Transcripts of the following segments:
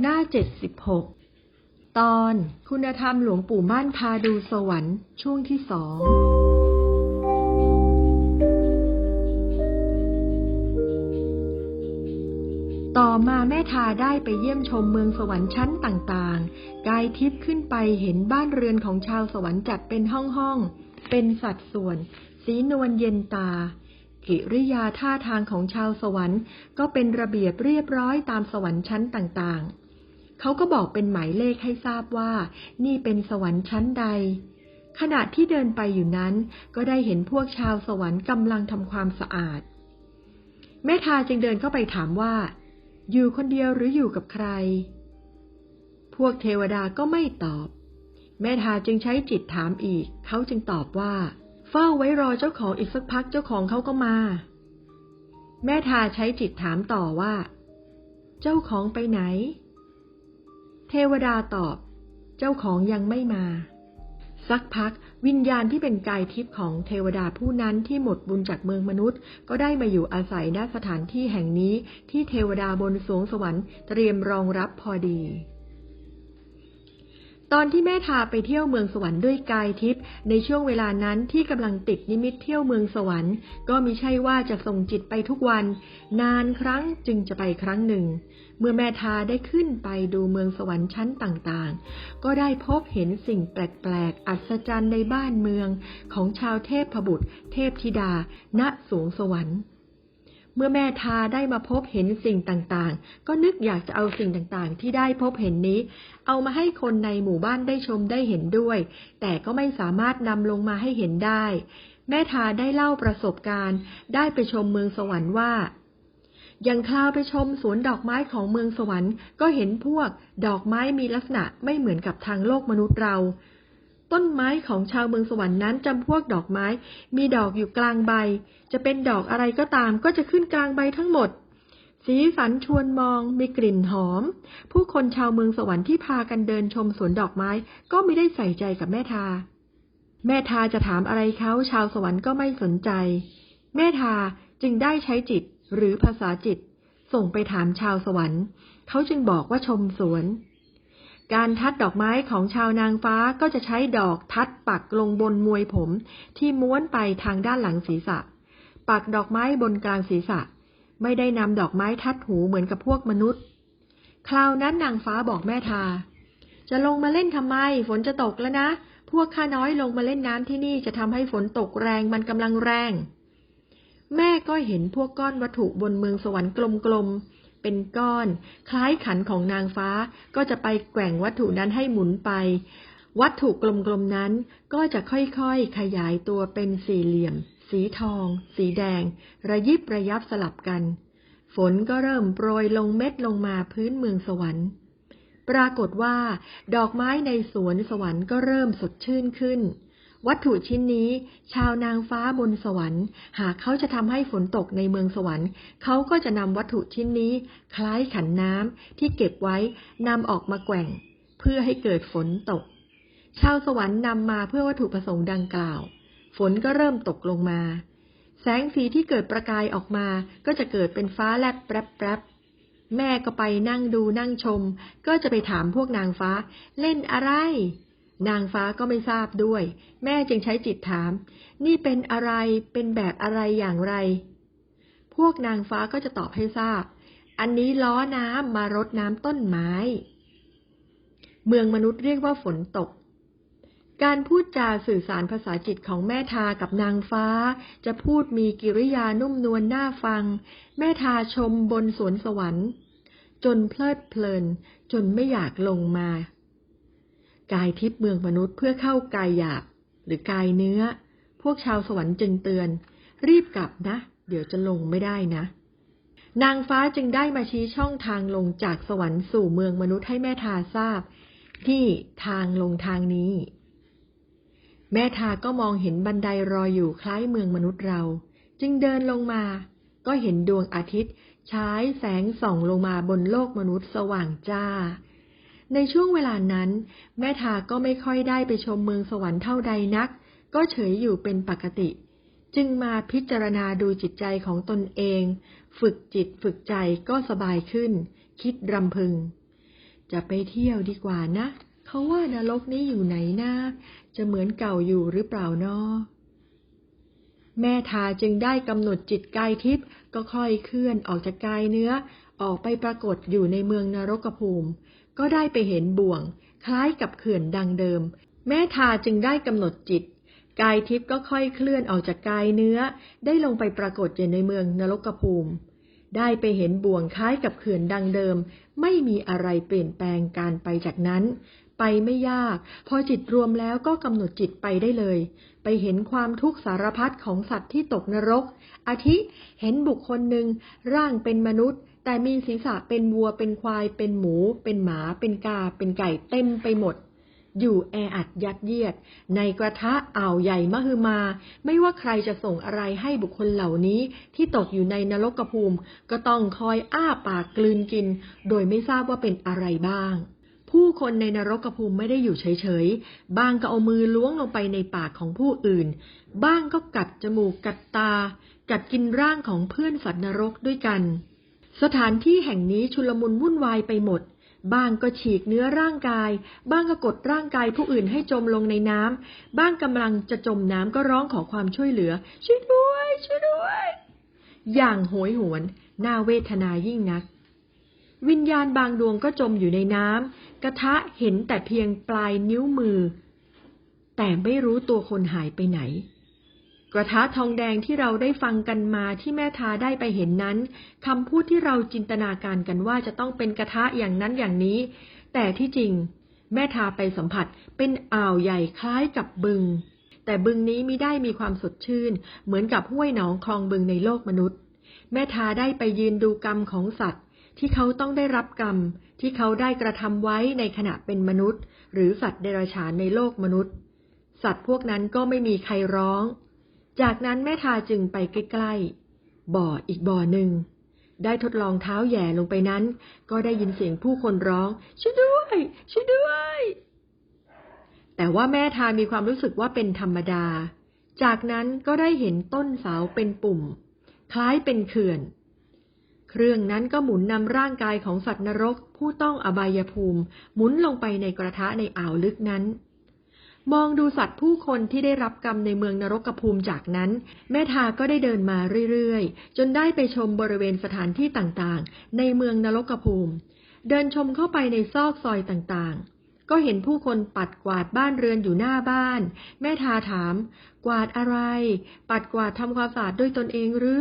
หน้าเจ็ดสิบหกตอนคุณธรรมหลวงปู่มั่นพาดูสวรรค์ช่วงที่สองต่อมาแม่ทาได้ไปเยี่ยมชมเมืองสวรรค์ชั้นต่างๆ กายทิพย์ขึ้นไปเห็นบ้านเรือนของชาวสวรรค์จัดเป็นห้องๆ เป็นสัดส่วน สีนวลเย็นตา กิริยาท่าทางของชาวสวรรค์ก็เป็นระเบียบเรียบร้อยตามสวรรค์ชั้นต่างๆ เขาก็บอกเป็นหมายเลขให้ทราบว่า นี่เป็นสวรรค์ชั้นใด ขณะที่เดินไปอยู่นั้น ก็ได้เห็นพวกชาวสวรรค์กำลังทำความสะอาด แม่ทาจึงเดินเข้าไปถามว่า อยู่คนเดียวหรืออยู่กับใคร พวกเทวดาก็ไม่ตอบ แม่ทาจึงใช้จิตถามอีก เขาจึงตอบว่า เฝ้าไว้รอเจ้าของอีกสักพักเจ้าของเขาก็มา แม่ทาใช้จิตถามต่อว่า เจ้าของไปไหน เทวดาตอบ เจ้าของยังไม่มา สักพักวิญญาณที่เป็นกายทิพย์ของเทวดาผู้นั้นที่หมดบุญจากเมืองมนุษย์ ก็ได้มาอยู่อาศัยณสถานที่แห่งนี้ที่เทวดาบนสวงสวรรค์เตรียมรองรับพอดี ตอนที่แม่ทาไปเที่ยวเมืองสวรรค์ด้วยกายทิพย์ในช่วงเวลานั้นที่กำลังติดนิมิตเที่ยวเมืองสวรรค์ ก็มิใช่ว่าจะส่งจิตไปทุกวัน นานครั้งจึงจะไปครั้งหนึ่ง เมื่อแม่ทาได้ขึ้นไปดูเมืองสวรรค์ชั้นต่างๆ ก็ได้พบเห็นสิ่งแปลกๆ อัศจรรย์ในบ้านเมืองของชาวเทพบุตร เทพธิดา ณ สวงสวรรค์ เมื่อแม่ทาได้มาพบเห็นสิ่งต่างๆ ก็นึกอยากจะเอาสิ่งต่างๆ ที่ได้พบเห็นนี้ เอามาให้คนในหมู่บ้านได้ชมได้เห็นด้วย แต่ก็ไม่สามารถนำลงมาให้เห็นได้ แม่ทาได้เล่าประสบการณ์ ได้ไปชมเมืองสวรรค์ว่าอย่างคราวไปชมสวนดอกไม้ของเมืองสวรรค์ ก็เห็นพวกดอกไม้มีลักษณะไม่เหมือนกับทางโลกมนุษย์เรา ต้นไม้ของชาวเมืองสวรรค์นั้นจำพวกดอกไม้ มีดอกอยู่กลางใบ จะเป็นดอกอะไรก็ตามก็จะขึ้นกลางใบทั้งหมด สีสันชวนมอง มีกลิ่นหอม ผู้คนชาวเมืองสวรรค์ที่พากันเดินชมสวนดอกไม้ ก็ไม่ได้ใส่ใจกับแม่ทา แม่ทาจะถามอะไรเขาชาวสวรรค์ก็ไม่สนใจ แม่ทาจึงได้ใช้จิตหรือภาษาจิต ส่งไปถามชาวสวรรค์ เขาจึงบอกว่าชมสวน การทัดดอกไม้ของชาวนางฟ้าก็จะใช้ดอกทัดปักลงบนมวยผม ที่ม้วนไปทางด้านหลังศีรษะ ปักดอกไม้บนกลางศีรษะ ไม่ได้นำดอกไม้ทัดหูเหมือนกับพวกมนุษย์ คราวนั้นนางฟ้าบอกแม่ทา จะลงมาเล่นทำไม ฝนจะตกแล้วนะ พวกข้าน้อยลงมาเล่นน้ำที่นี่จะทำให้ฝนตกแรงมันกำลังแรง แม่ก็เห็นพวกก้อนวัตถุบนเมืองสวรรค์กลมๆ เป็นก้อน คล้ายขันของนางฟ้า ก็จะไปแกว่งวัตถุนั้นให้หมุนไป วัตถุกลมๆนั้นก็จะค่อยๆขยายตัวเป็นสี่เหลี่ยม สีทอง สีแดง ระยิบระยับสลับกัน ฝนก็เริ่มโปรยลงเม็ดลงมาพื้นเมืองสวรรค์ ปรากฏว่า ดอกไม้ในสวนสวรรค์ก็เริ่มสดชื่นขึ้น วัตถุชิ้นนี้ ชาวนางฟ้าบนสวรรค์ หากเขาจะทำให้ฝนตกในเมืองสวรรค์ เขาก็จะนำวัตถุชิ้นนี้ คล้ายขันน้ำที่เก็บไว้นำออกมาแกว่ง เพื่อให้เกิดฝนตก ชาวสวรรค์นำมาเพื่อวัตถุประสงค์ดังกล่าว ฝนก็เริ่มตกลงมา แสงสีที่เกิดประกายออกมา ก็จะเกิดเป็นฟ้าแลบแปรบแปรบแม่ก็ไปนั่งดูนั่งชม ก็จะไปถามพวกนางฟ้า เล่นอะไร นางฟ้าก็ไม่ทราบด้วย แม่จึงใช้จิตถาม นี่เป็นอะไรเป็นแบบอะไรอย่างไร พวกนางฟ้าก็จะตอบให้ทราบ อันนี้ล้อน้ำมารดน้ำต้นไม้ เมืองมนุษย์เรียกว่าฝนตก การพูดจาสื่อสารภาษาจิตของแม่ทากับนางฟ้า จะพูดมีกิริยานุ่มนวลน่าฟัง แม่ทาชมบนสวนสวรรค์ จนเพลิดเพลิน จนไม่อยากลงมา กายทิพย์เมืองมนุษย์เพื่อเข้ากายหยาบ หรือกายเนื้อ พวกชาวสวรรค์จึงเตือน รีบกลับนะ เดี๋ยวจะลงไม่ได้นะ นางฟ้าจึงได้มาชี้ช่องทางลงจากสวรรค์สู่เมืองมนุษย์ให้แม่ทาทราบ ที่ทางลงทางนี้ แม่ทาก็มองเห็นบันไดรออยู่คล้ายเมืองมนุษย์เรา จึงเดินลงมา ก็เห็นดวงอาทิตย์ฉายแสงส่องลงมาบนโลกมนุษย์สว่างจ้า ในช่วงเวลานั้น แม่ทาก็ไม่ค่อยได้ไปชมเมืองสวรรค์เท่าใดนัก ก็เฉยอยู่เป็นปกติ จึงมาพิจารณาดูจิตใจของตนเอง ฝึกจิตฝึกใจก็สบายขึ้น คิดรำพึง จะไปเที่ยวดีกว่านะ เขาว่านรกนี้อยู่ไหนนะ จะเหมือนเก่าอยู่หรือเปล่านาะแม่ทาจึงได้กำหนดจิตกายทิพย์ก็ค่อยเคลื่อนออกจากกายเนื้อ ออกไปปรากฏอยู่ในเมืองนรกภูมิ ก็ได้ไปเห็นบ่วง คล้ายกับเขื่อนดังเดิม แม่ทาจึงได้กำหนดจิต กายทิพย์ก็ค่อยเคลื่อนออกจากกายเนื้อ ได้ลงไปปรากฏอยู่ในเมืองนรกภูมิ ได้ไปเห็นบ่วงคล้ายกับเขื่อนดังเดิม ไม่มีอะไรเปลี่ยนแปลงการไปจากนั้น ไปไม่ยาก พอจิตรวมแล้วก็กำหนดจิตไปได้เลย ไปเห็นความทุกข์สารพัดของสัตว์ที่ตกนรกอาทิเห็นบุคคลหนึ่งร่างเป็นมนุษย์ แต่มีศีรษะเป็นวัวเป็นควาย เป็นหมู เป็นหมา เป็นกา เป็นไก่เต็มไปหมด อยู่แออัดยัดเยียด ในกระทะอ่าวใหญ่มหึมา ไม่ว่าใครจะส่งอะไรให้บุคคลเหล่านี้ที่ตกอยู่ในนรกภูมิ ก็ต้องคอยอ้าปากกลืนกิน โดยไม่ทราบว่าเป็นอะไรบ้างผู้คนในนรกภูมิไม่ได้อยู่เฉยๆบางก็เอามือล้วงลงไปในปากของผู้อื่น บ้างก็กัดจมูกกัดตา กัดกินร่างของเพื่อนสัตว์นรกด้วยกัน สถานที่แห่งนี้ชุลมุนวุ่นวายไปหมด บ้างก็ฉีกเนื้อร่างกาย บ้างก็กดร่างกายผู้อื่นให้จมลงในน้ำ บ้างกำลังจะจมน้ำก็ร้องขอความช่วยเหลือ ช่วยด้วย ช่วยด้วย อย่างโหยหวน น่าเวทนายิ่งนัก วิญญาณบางดวงก็จมอยู่ในน้ำ กระทะเห็นแต่เพียงปลายนิ้วมือ แต่ไม่รู้ตัวคนหายไปไหน กระทะทองแดงที่เราได้ฟังกันมาที่แม่ทาได้ไปเห็นนั้นคำพูดที่เราจินตนาการกันว่าจะต้องเป็นกระทะอย่างนั้นอย่างนี้ แต่ที่จริง แม่ทาไปสัมผัสเป็นอ่าวใหญ่คล้ายกับบึง แต่บึงนี้มิได้มีความสดชื่น เหมือนกับห้วยหนองคลองบึงในโลกมนุษย์ แม่ทาได้ไปยืนดูกรรมของสัตว์ ที่เขาต้องได้รับกรรม ที่เขาได้กระทำไว้ในขณะเป็นมนุษย์ หรือสัตว์เดรัจฉานในโลกมนุษย์ สัตว์พวกนั้นก็ไม่มีใครร้อง จากนั้นแม่ทาจึงไปใกล้ๆ บ่ออีกบ่อหนึ่ง ได้ทดลองเท้าแย่ลงไปนั้น ก็ได้ยินเสียงผู้คนร้อง ช่วยด้วย ช่วยด้วย แต่ว่าแม่ทามีความรู้สึกว่าเป็นธรรมดา จากนั้นก็ได้เห็นต้นเสาเป็นปุ่ม คล้ายเป็นเขื่อน เครื่องนั้นก็หมุนนำร่างกายของสัตว์นรกผู้ต้องอบายภูมิ หมุนลงไปในกระทะในอ่าวลึกนั้น มองดูสัตว์ผู้คนที่ได้รับกรรมในเมืองนรกภูมิจากนั้น แม่ทาก็ได้เดินมาเรื่อยๆ จนได้ไปชมบริเวณสถานที่ต่างๆ ในเมืองนรกภูมิ เดินชมเข้าไปในซอกซอยต่างๆ ก็เห็นผู้คนปัดกวาดบ้านเรือนอยู่หน้าบ้าน แม่ทาถาม กวาดอะไร ปัดกวาดทำความสะอาดด้วยตนเองหรือ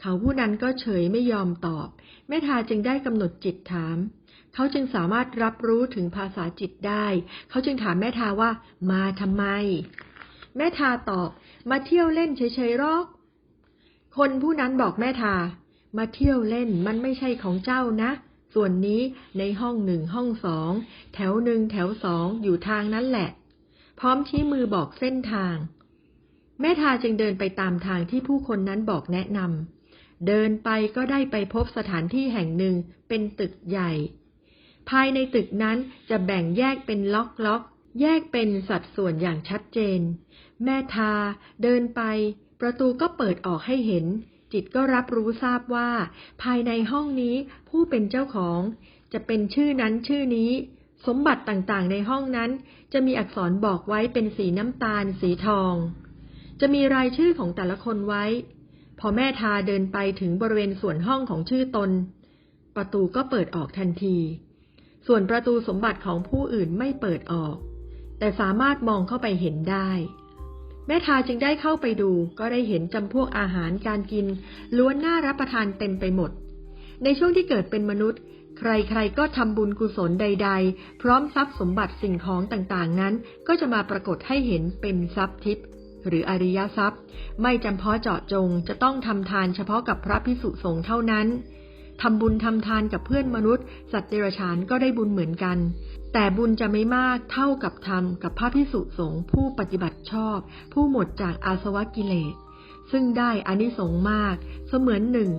เขาผู้นั้นก็เฉยไม่ยอมตอบ แม่ทาจึงได้กำหนดจิตถาม เขาจึงสามารถรับรู้ถึงภาษาจิตได้ เขาจึงถามแม่ทาว่า มาทำไม แม่ทาตอบ มาเที่ยวเล่นเฉยๆหรอก คนผู้นั้นบอกแม่ทา มาเที่ยวเล่นมันไม่ใช่ของเจ้านะส่วนนี้ในห้องหนึ่งห้องสองแถวหนึ่งแถวสองอยู่ทางนั้นแหละ พร้อมชี้มือบอกเส้นทาง แม่ทาจึงเดินไปตามทางที่ผู้คนนั้นบอกแนะนำเดินไปก็ได้ไปพบสถานที่แห่งหนึ่งเป็นตึกใหญ่ ภายในตึกนั้นจะแบ่งแยกเป็นล็อกล็อกแยกเป็นสัดส่วนอย่างชัดเจน แม่ทาเดินไป ประตูก็เปิดออกให้เห็น จิตก็รับรู้ทราบว่า ภายในห้องนี้ผู้เป็นเจ้าของ จะเป็นชื่อนั้นชื่อนี้ สมบัติต่างๆ ในห้องนั้น จะมีอักษรบอกไว้เป็นสีน้ำตาล สีทอง จะมีรายชื่อของแต่ละคนไว้ พอแม่ทาเดินไปถึงบริเวณส่วนห้องของชื่อตน ประตูก็เปิดออกทันที ส่วนประตูสมบัติของผู้อื่นไม่เปิดออก แต่สามารถมองเข้าไปเห็นได้ แม่ทาจึงได้เข้าไปดู ก็ได้เห็นจำพวกอาหารการกิน ล้วนน่ารับประทานเต็มไปหมด ในช่วงที่เกิดเป็นมนุษย์ ใครๆก็ทำบุญกุศลใด ๆ พร้อมทรัพย์สมบัติสิ่งของต่างๆ นั้น ก็จะมาปรากฏให้เห็นเป็นทรัพย์ทิพย์หรืออริยทรัพย์ ไม่จำเพาะเจาะจงจะต้องทำทานเฉพาะกับพระพิสุสงฆ์เท่านั้น ทำบุญทำทานกับเพื่อนมนุษย์ สัตว์เดรัจฉานก็ได้บุญเหมือนกัน แต่บุญจะไม่มากเท่ากับทำกับพระพิสุสงฆ์ผู้ปฏิบัติชอบ ผู้หมดจากอาสวะกิเลส ซึ่งได้อานิสงส์มาก เสมือนหนึ่ง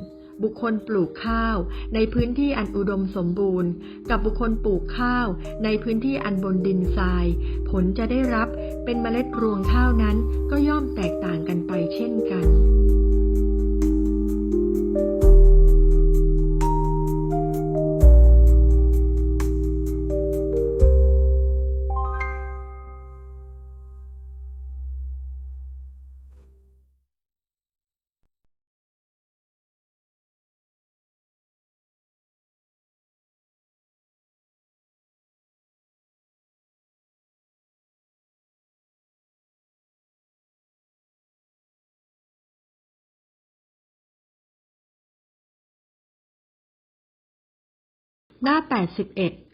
บุคคลปลูกข้าว ในพื้นที่อันอุดมสมบูรณ์ กับบุคคลปลูกข้าว ในพื้นที่อันบนดินทราย ผลจะได้รับเป็นเมล็ดรวงข้าวนั้นก็ย่อมแตกต่างกันไปเช่นกัน หน้า 81